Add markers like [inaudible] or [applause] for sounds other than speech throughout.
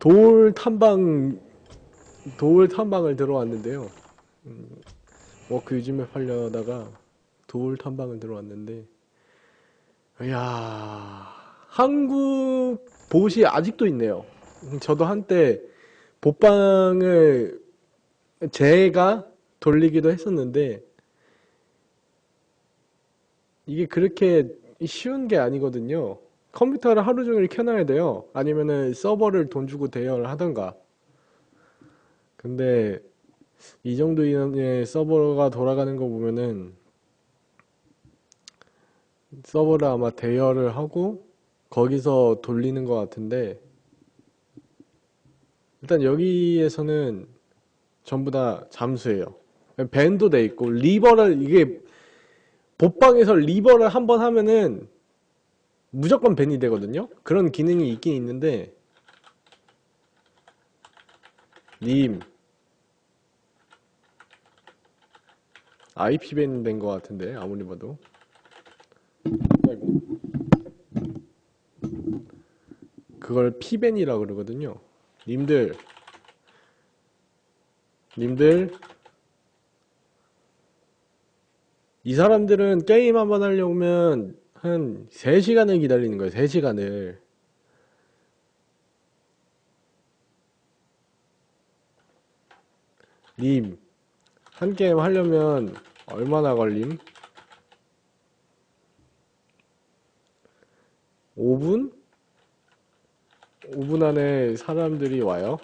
돌 탐방 돌 탐방을 들어왔는데요. 음, 워크 요즘에 팔려다가 돌 탐방을 들어왔는데, 이야 한국 보시 아직도 있네요. 음, 저도 한때 보빵을 제가 돌리기도 했었는데 이게 그렇게 쉬운 게 아니거든요. 컴퓨터를 하루 종일 켜놔야 돼요. 아니면은 서버를 돈 주고 대여를 하던가. 근데 이 정도 인원의 서버가 돌아가는 거 보면은 서버를 아마 대여를 하고 거기서 돌리는 것 같은데 일단 여기에서는 전부 다 잠수예요. 밴도 돼 있고 리버를 이게 복방에서 리버를 한 번 하면은 무조건 밴이 되거든요. 그런 기능이 있긴 있는데 님 IP 밴 된 것 같은데 아무리 봐도. 그걸 피밴이라 그러거든요. 님들 님들 이 사람들은 게임 한번 하려면 한 3시간을 기다리는 거예요. 3시간을. 님, 한 게임 하려면 얼마나 걸림? 5분? 5분 안에 사람들이 와요?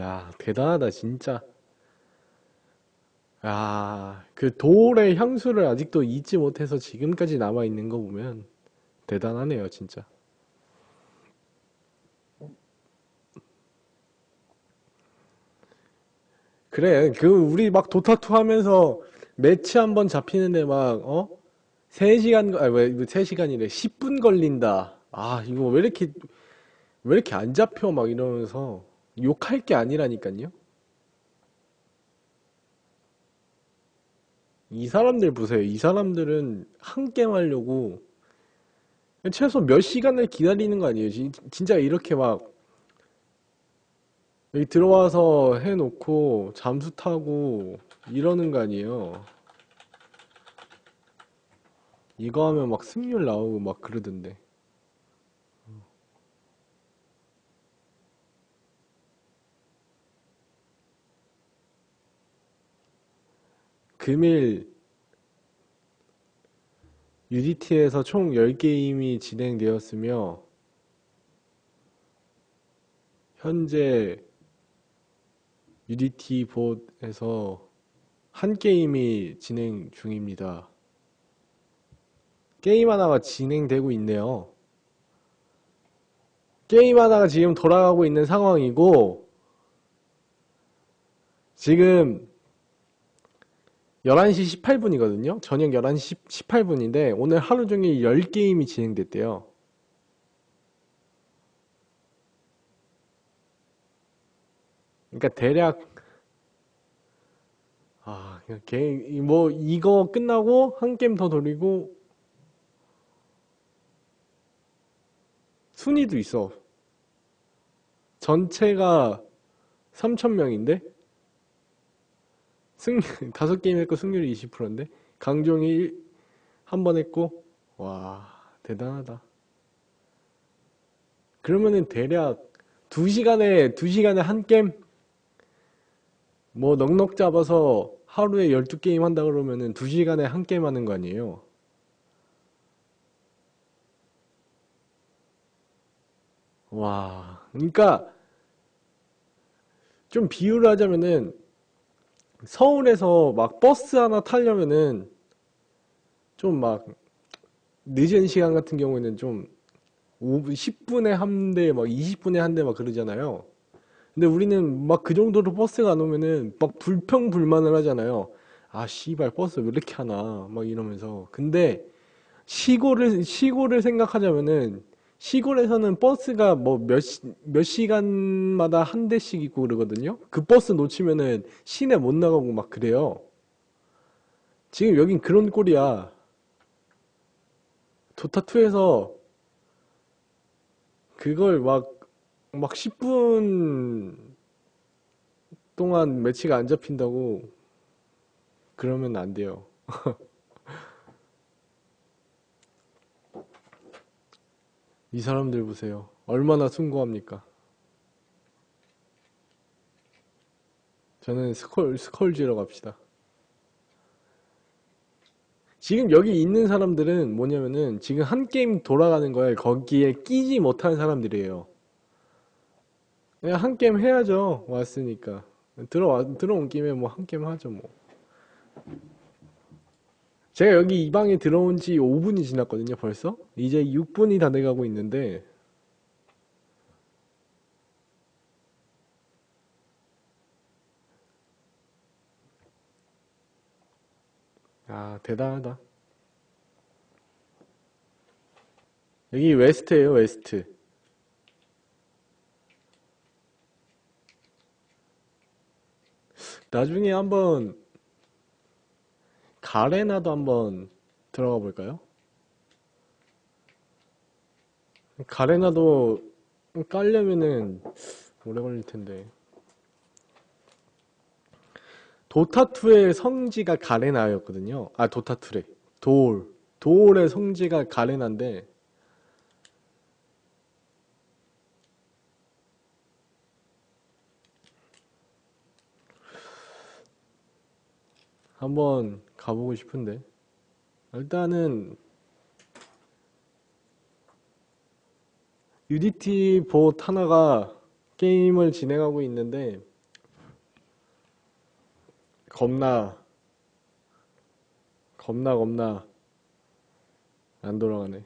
야, 대단하다, 진짜. 야, 그 돌의 향수를 아직도 잊지 못해서 지금까지 남아 있는 거 보면 대단하네요, 진짜. 그래, 그, 우리 막 도타투 하면서 매치 한 번 잡히는데 막, 어? 3시간, 아, 왜, 3시간이래. 10분 걸린다. 아, 이거 왜 이렇게, 왜 이렇게 안 잡혀? 막 이러면서 욕할 게 아니라니까요. 이 사람들 보세요. 이 사람들은 한 게임 하려고 최소 몇 시간을 기다리는 거 아니에요? 진- 진짜 이렇게 막 여기 들어와서 해놓고 잠수 타고 이러는 거 아니에요? 이거 하면 막 승률 나오고 막 그러던데. 금일 유디티에서 총 10게임이 진행되었으며 현재 유디티 봇에서 한 게임이 진행 중입니다. 게임 하나가 진행되고 있네요. 게임 하나가 지금 돌아가고 있는 상황이고 지금 11시 18분이거든요. 저녁 11시 18분인데 오늘 하루 종일 10게임이 진행됐대요. 그러니까 대략 아, 그냥 게, 뭐 이거 끝나고 한 게임 더 돌리고 순위도 있어. 전체가 3,000명인데 승 [laughs] 다섯 게임 했고 승률이 20%인데 강종이 한 번 했고 와 대단하다. 그러면은 대략 2시간에 2시간에 한 게임 뭐 넉넉 잡아서 하루에 12게임 한다 그러면은 2시간에 한 게임 하는 거 아니에요? 와. 그러니까 좀 비유를 하자면은 서울에서 막 버스 하나 타려면은 좀 막 늦은 시간 같은 경우에는 좀 5분, 10분에 한 대, 막 20분에 한 대 막 그러잖아요. 근데 우리는 막 그 정도로 버스가 안 오면은 막 불평불만을 하잖아요. 아, 씨발, 버스 왜 이렇게 하나. 막 이러면서. 근데 시골을, 시골을 생각하자면은 시골에서는 버스가 뭐 몇, 시, 몇 시간마다 한 대씩 있고 그러거든요. 그 버스 놓치면은 시내 못 나가고 막 그래요. 지금 여긴 그런 꼴이야. 도타2에서 그걸 막, 막 10분 동안 매치가 안 잡힌다고 그러면 안 돼요. [laughs] 이 사람들 보세요. 얼마나 숭고합니까? 저는 스컬, 스컬 지러 갑시다. 지금 여기 있는 사람들은 뭐냐면은 지금 한 게임 돌아가는 거에 거기에 끼지 못한 사람들이에요. 그냥 한 게임 해야죠. 왔으니까. 들어와, 들어온 김에 뭐 한 게임 하죠, 뭐. 제가 여기 이 방에 들어온 지 5분이 지났거든요, 벌써. 이제 6분이 다 돼가고 있는데, 아, 대단하다. 여기 웨스트예요, 웨스트. 나중에 한번 가레나도 한번 들어가 볼까요? 가레나도 깔려면은 오래 걸릴 텐데. 도타2의 성지가 가레나였거든요. 아, 도타2래. 도올. 도올의 성지가 가레나인데, 한번 가보고 싶은데. 일단은, 유디티 봇 하나가 게임을 진행하고 있는데, 겁나, 겁나, 겁나, 안 돌아가네.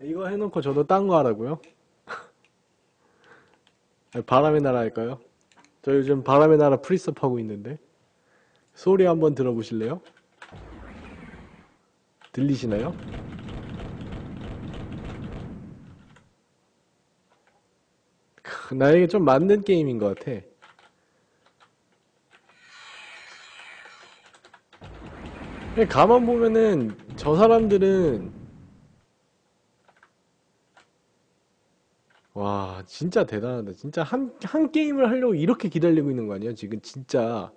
이거 해놓고 저도 딴 거 하라고요? [laughs] 바람의 나라 할까요? 저 요즘 바람의 나라 프리스업 하고 있는데 소리 한번 들어보실래요? 들리시나요? 크, 나에게 좀 맞는 게임인 것 같아. 가만 보면은 저 사람들은 와 진짜 대단하다. 진짜 한, 한 게임을 하려고 이렇게 기다리고 있는 거 아니야? 지금 진짜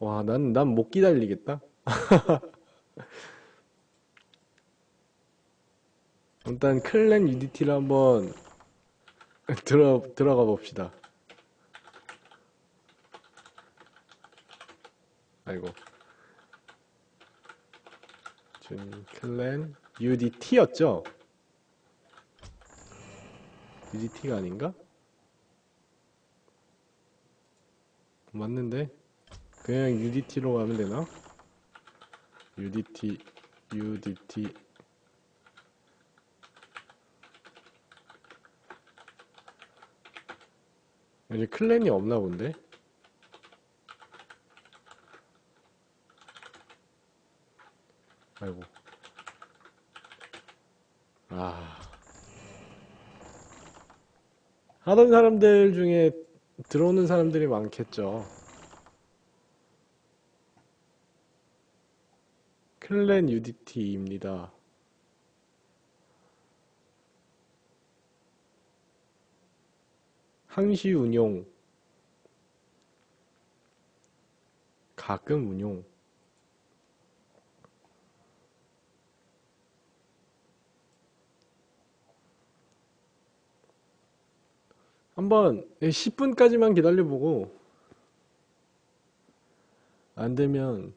와 난 난 못 기다리겠다. [laughs] 일단 클랜 유니티를 한번 들어 들어가 봅시다. 아이고. 준 클랜 UDT였죠? UDT가 아닌가? 맞는데? 그냥 UDT로 가면 되나? UDT, UDT. 이제 클랜이 없나 본데? 아이고. 아. 하던 사람들 중에 들어오는 사람들이 많겠죠. 클랜 UDT입니다. 항시 운용. 가끔 운용. 한번 10분까지만 기다려보고 안 되면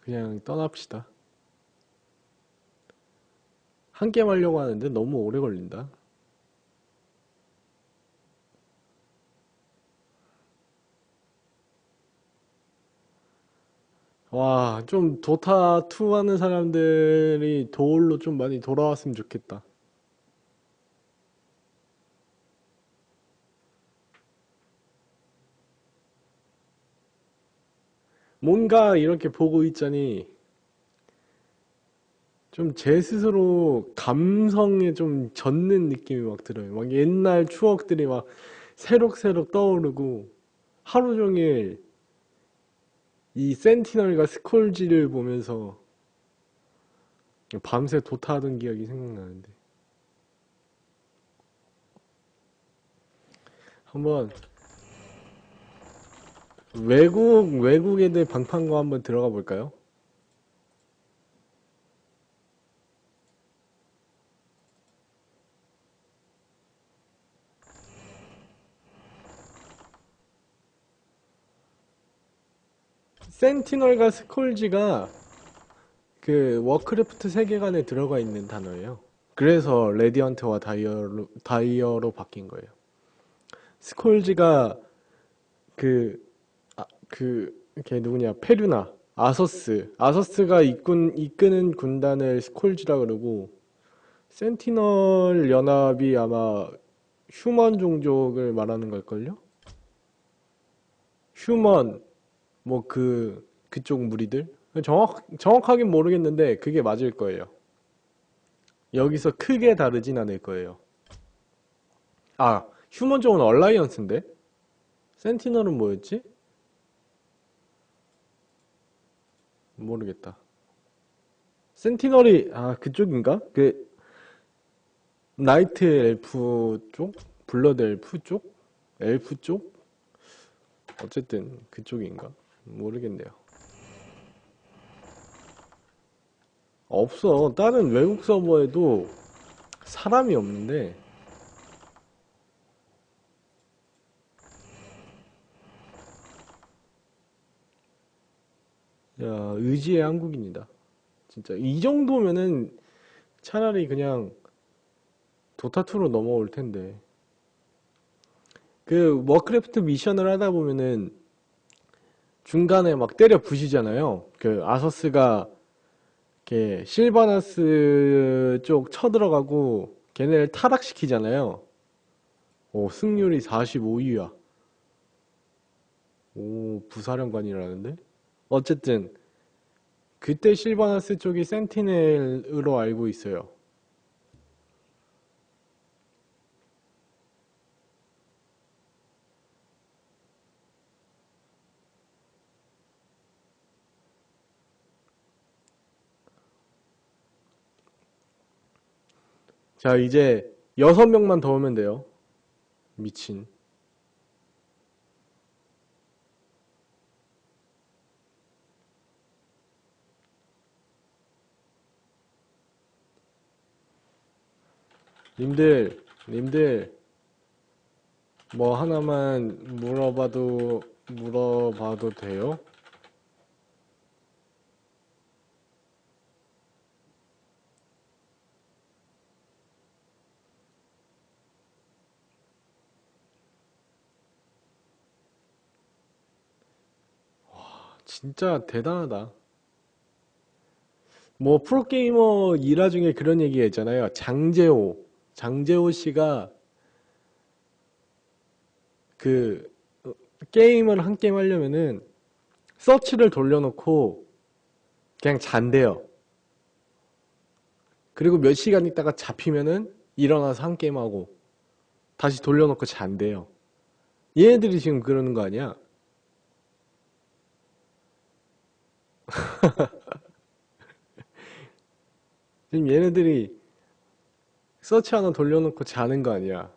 그냥 떠납시다. 한 게임 하려고 하는데 너무 오래 걸린다. 와, 좀 도타 2 하는 사람들이 도울로 좀 많이 돌아왔으면 좋겠다. 뭔가 이렇게 보고 있자니 좀 제 스스로 감성에 좀 젖는 느낌이 막 들어요. 막 옛날 추억들이 막 새록새록 떠오르고 하루 종일 이 센티널과 스콜지를 보면서 밤새 도타하던 기억이 생각나는데 한번 외국 외국 애들 방판거 한번 들어가 볼까요? 센티널과 스콜지가 그 워크래프트 세계관에 들어가 있는 단어예요. 그래서 레디언트와 다이어로, 다이어로 바뀐 거예요. 스콜지가 그, 아, 그, 걔 누구냐, 페류나, 아서스. 아서스가 이끈, 이끄는 군단을 스콜지라 그러고, 센티널 연합이 아마 휴먼 종족을 말하는 걸걸요? 휴먼, 뭐 그, 그쪽 무리들? 정확, 정확하긴 모르겠는데, 그게 맞을 거예요. 여기서 크게 다르진 않을 거예요. 아, 휴먼 쪽은 얼라이언스인데? 센티널은 뭐였지? 모르겠다. 센티널이, 아, 그쪽인가? 그, 나이트 엘프 쪽? 블러드 엘프 쪽? 엘프 쪽? 어쨌든 그쪽인가? 모르겠네요. 없어. 다른 외국 서버에도 사람이 없는데, 야, 의지의 한국인이다. 진짜. 이 정도면은 차라리 그냥 도타2로 넘어올 텐데. 그 워크래프트 미션을 하다 보면은 중간에 막 때려 부시잖아요. 그 아서스가 이렇게 실바나스 쪽 쳐들어가고 걔네를 타락시키잖아요. 오, 승률이 45위야. 오, 부사령관이라는데? 어쨌든 그때 실바나스 쪽이 센티넬으로 알고 있어요. 자, 이제 여섯 명만 더 오면 돼요. 미친. 님들, 님들, 뭐 하나만 물어봐도, 물어봐도 돼요? 진짜 대단하다. 뭐 프로게이머 일화 중에 그런 얘기 했잖아요. 장재호. 장재호 씨가 그 어, 게임을 한 게임 하려면은 서치를 돌려놓고 그냥 잔대요. 그리고 몇 시간 있다가 잡히면은 일어나서 한 게임 하고 다시 돌려놓고 잔대요. 얘네들이 지금 그러는 거 아니야? [laughs] 지금 얘네들이 서치 하나 돌려놓고 자는 거 아니야.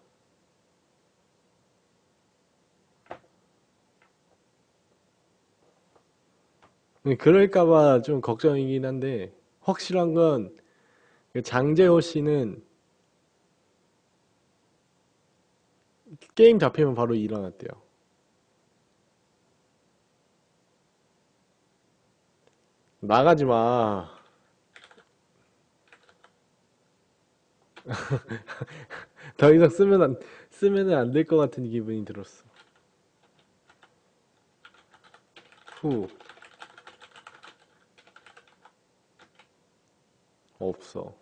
그럴까봐 좀 걱정이긴 한데, 확실한 건, 그 장재호 씨는 게임 잡히면 바로 일어났대요. 나가지 마. [laughs] 더 이상 쓰면 안, 쓰면은 안 될 것 같은 기분이 들었어. 후. 없어.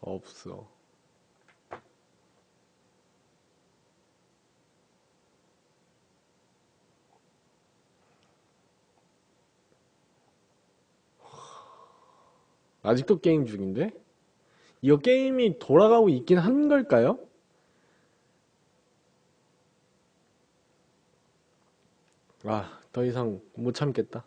없어. 아직도 게임 중인데? 이거 게임이 돌아가고 있긴 한 걸까요? 아, 더 이상 못 참겠다.